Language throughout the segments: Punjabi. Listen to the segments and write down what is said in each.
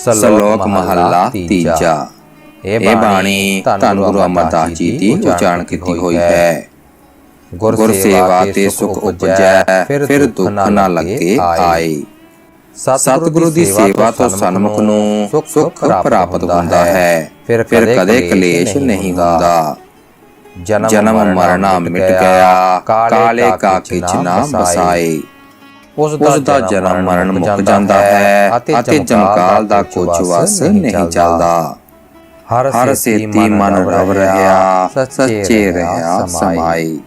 ਸ਼ਲੋਕ ਮਹੱਲਾ ਤੀਜਾ। ਇਹ ਬਾਣੀ ਧੰਨ ਗੁਰੂ ਅਮਰਦਾਸ ਜੀ ਦੀ ਉਚਾਰਨ ਕੀਤੀ ਹੋਈ ਹੈ। ਗੁਰ ਸੇਵਾ ਤੇ ਸੁਖ ਉਪਜੈ ਫਿਰ ਦੁੱਖ ਨਾ ਲੱਗੇ ਆਏ। ਸਤਿਗੁਰੂ ਦੀ ਸੇਵਾ ਤੋਂ ਸਨਮੁਖ ਨੂੰ ਸੁਖ ਪ੍ਰਾਪਤ ਹੁੰਦਾ ਹੈ। ਫਿਰ ਕਦੇ ਕਲੇਸ਼ ਨਹੀਂ ਹੁੰਦਾ। ਜਨਮ ਮਰਨਾ ਮਿਟ ਗਿਆ। ਕਾਲੇ ਕਾ ਕਿਛ ਨਾ ਬਸਾਏ ਉਸ ਦਾ ਜਨਮ ਮਰਨ ਮੁੱਕ ਜਾਂਦਾ ਹੈ ਅਤੇ ਜਮਕਾਲ ਦਾ ਕੁਝ ਵਸ ਨਹੀਂ ਚੱਲਦਾ। ਹਰ ਸੇਤੀ ਮਨ ਰਵ ਰਿਹਾ ਸੱਚੇ ਰਿਹਾ ਸਮਾਈ।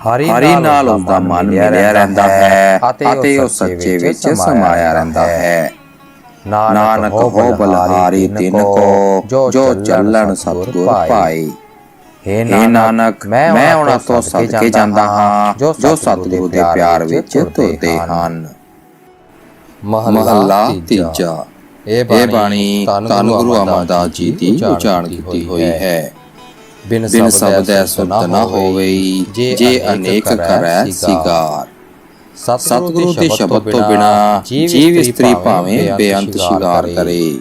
ਹਰੀ ਨਾਲ ਉਸ ਦਾ ਮਨ ਮਿਲਿਆ ਰਹਿੰਦਾ ਹੈ ਅਤੇ ਉਹ ਸੱਚੇ ਵਿੱਚ ਸਮਾਇਆ ਰਹਿੰਦਾ ਹੈ। ਨਾਨਕ ਹੋ ਬਲਹਾਰੀ ਤਿਨ ਕੋ ਜੋ ਚੱਲਣ ਸਤਿਗੁਰ ਪਾਏ। ਏ ਨਾਨਕ ਮੈਂ ਉਹਨਾਂ ਤੋਂ ਸਦਕੇ ਜਾਂਦਾ ਹਾਂ ਜੋ ਸਤਿਗੁਰੂ ਦੇ ਪਿਆਰ ਵਿੱਚ ਤੁਰਦੇ ਹਨ। ਮਹੱਲਾ ਤੀਜਾ। ਇਹ ਬਾਣੀ ਧੰਨ ਗੁਰੂ ਅਮਰਦਾਸ ਜੀ ਦੀ ਉਚਾਰਨ ਕੀਤੀ ਹੋਈ ਹੈ। ਬਿਨ ਸ਼ਬਦੈ ਸੁਧ ਨ ਹੋਵੇ ਜੇ ਅਨੇਕ ਕਰੈ ਸਿਗਾਰ ਸਤਿਗੁਰੂ ਦੇ ਸ਼ਬਦ ਤੋਂ ਬਿਨਾ ਜੀਵ ਇਸਤਰੀ ਭਾਵੇਂ ਬੇਅੰਤ ਸ਼ਿੰਗਾਰ ਕਰੇ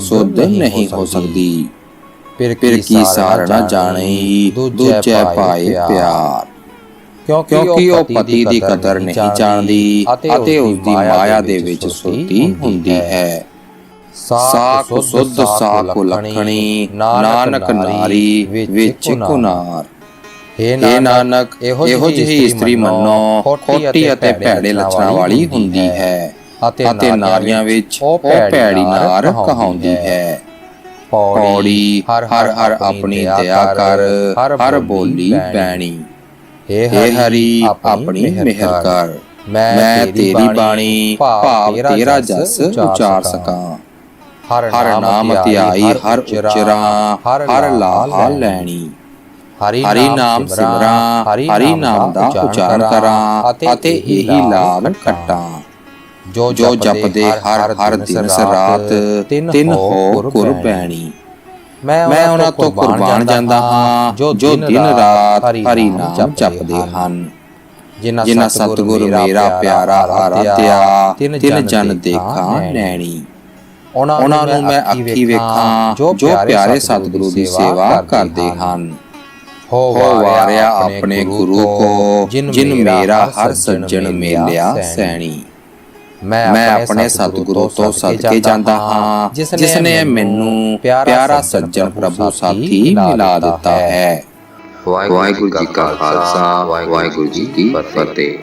ਸੁਧ ਨਹੀਂ ਹੋ ਸਕਦੀ। ਫਿਰ ਕੀ ਸਾਰ ਨਾ ਜਾਣੇ? ਦੂਜੇ ਪਾਏ ਪਿਆਰ। ਕਿਉਂਕਿ ਉਹ ਪਤੀ ਦੀ ਕਦਰ ਨਹੀਂ ਜਾਣਦੀ ਅਤੇ ਉਸ ਦੀ ਮਾਇਆ ਦੇ ਵਿੱਚ ਸੁਰਤੀ ਹੁੰਦੀ ਹੈ। ਸਾਖ ਸੁਧ ਸਾਖ ਲਖਣੀ ਨਾਨਕ ਨਾਰੀ ਵਿੱਚ ਕੁਨਾਰ। ਏ ਨਾਨਕ ਇਹੋ ਜਿਹੀ ਇਸਤਰੀ ਮੰਨੋ। ਖੋਟੀ ਅਤੇ ਭੈੜੇ ਲੱਛਣਾਂ ਵਾਲੀ ਹੁੰਦੀ ਹੈ। ਅਤੇ ਨਾਰੀਆਂ ਵਿੱਚ ਉਹ ਭੈੜੀ ਨਾਰ ਕਹਾਉਂਦੀ ਹੈ। ਪੌੜੀ ਹਰ ਹਰ ਆਪਣੀ ਦਇਆ ਕਰ ਹਰ ਬੋਲੀ ਪੈਣੀ। ਏ ਹਰੀ ਆਪਣੀ ਮਿਹਰ ਕਰ। ਮੈਂ ਤੇਰੀ ਬਾਣੀ ਭਾਵ ਤੇਰਾ ਜਸ ਉਚਾਰ ਸਕਾਂ। ਹਰ ਨਾਮ ਧਿਆਈ ਹਰ ਉਚਰਾਂ ਹਰ ਲਾਹਾ ਲੈਣੀ। ਹਰੀ ਨਾਮ ਸਿਮਰਾਂ ਹਰੀ ਨਾਮ ਦਾ ਉਚਾਰਨ ਕਰਾਂ ਅਤੇ ਇਹੀ ਲਾਭ ਖੱਟਾਂ ਜੋ ਜੋ ਜਪਦੇ ਹਰ ਹਰ ਦਿਨ ਰਾਤ ਤਿੰਨ ਹੋ ਕੁਰ ਪੈਣੀ ਮੈਂ ਉਹਨਾਂ ਤੋਂ ਕੁਰਬਾਨ ਜਾਂਦਾ ਹਾਂ ਜੋ ਦਿਨ ਰਾਤ ਹਰੀ ਨਾਮ ਜਪਦੇ ਹਨ। ਜਿਨ੍ਹਾਂ ਸਤਿਗੁਰ ਮੇਰਾ ਪਿਆਰਾ ਆਰਾਧਿਆ ਤਿੰਨ ਜਨ ਦੇਖਾਂ ਨੈਣੀ। ਉਹਨਾਂ ਨੂੰ ਮੈਂ ਅੱਖੀ ਵੇਖਾਂ ਜੋ ਪਿਆਰੇ ਸਤਿਗੁਰੂ ਦੀ ਸੇਵਾ ਕਰਦੇ ਹਨ। ਹੋ ਵਾਰਿਆ ਆਪਣੇ ਗੁਰੂ ਕੋ ਜਿਨ ਮੇਰਾ ਹਰ ਸੱਜਣ ਮੇਲਿਆ ਸੈਣੀ। ਮੈਂ ਆਪਣੇ ਸਤਿਗੁਰੂ ਤੋਂ ਸਦਕੇ ਜਾਂਦਾ ਹਾਂ। ਜਿਸ ਨੇ ਮੈਨੂੰ ਪਿਆਰਾ ਸੱਜਣ ਪ੍ਰਭੂ ਸਾਥੀ ਮਿਲਾ ਦਿੱਤਾ ਹੈ। ਵਾਹਿਗੁਰੂ ਜੀ ਕਾ ਖਾਲਸਾ ਵਾਹਿਗੁਰੂ ਜੀ ਕੀ ਫਤਿਹ।